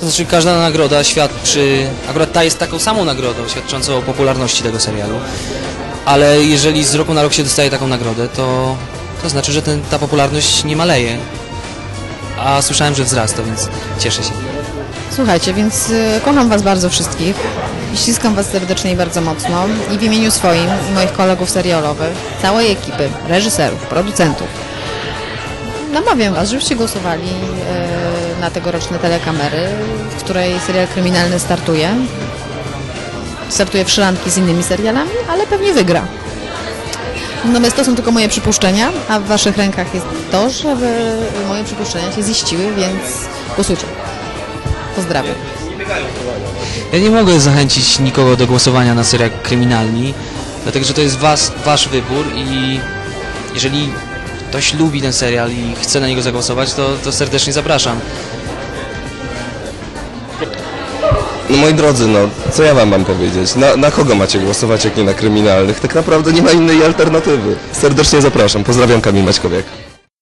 To znaczy każda nagroda świadczy, akurat ta jest taką samą nagrodą świadczącą o popularności tego serialu, ale jeżeli z roku na rok się dostaje taką nagrodę, to, to znaczy, że ten, ta popularność nie maleje, a słyszałem, że wzrasta, więc cieszę się. Słuchajcie, więc y, kocham Was bardzo wszystkich. i Ściskam Was serdecznie i bardzo mocno. I w imieniu swoim i moich kolegów serialowych, całej ekipy, reżyserów, producentów, namawiam Was, żebyście głosowali y, na tegoroczne telekamery, w której serial kryminalny startuje. Startuje w szranki z innymi serialami, ale pewnie wygra. Natomiast to są tylko moje przypuszczenia, a w Waszych rękach jest to, żeby moje przypuszczenia się ziściły, więc głosujcie. Pozdrawiam. Ja nie mogę zachęcić nikogo do głosowania na serial kryminalni, dlatego że to jest was, wasz wybór i jeżeli ktoś lubi ten serial i chce na niego zagłosować, to, to serdecznie zapraszam. No moi drodzy, no co ja wam mam powiedzieć? Na, na kogo macie głosować, jak nie na kryminalnych? Tak naprawdę nie ma innej alternatywy. Serdecznie zapraszam. Pozdrawiam Kamil Maćkowiak.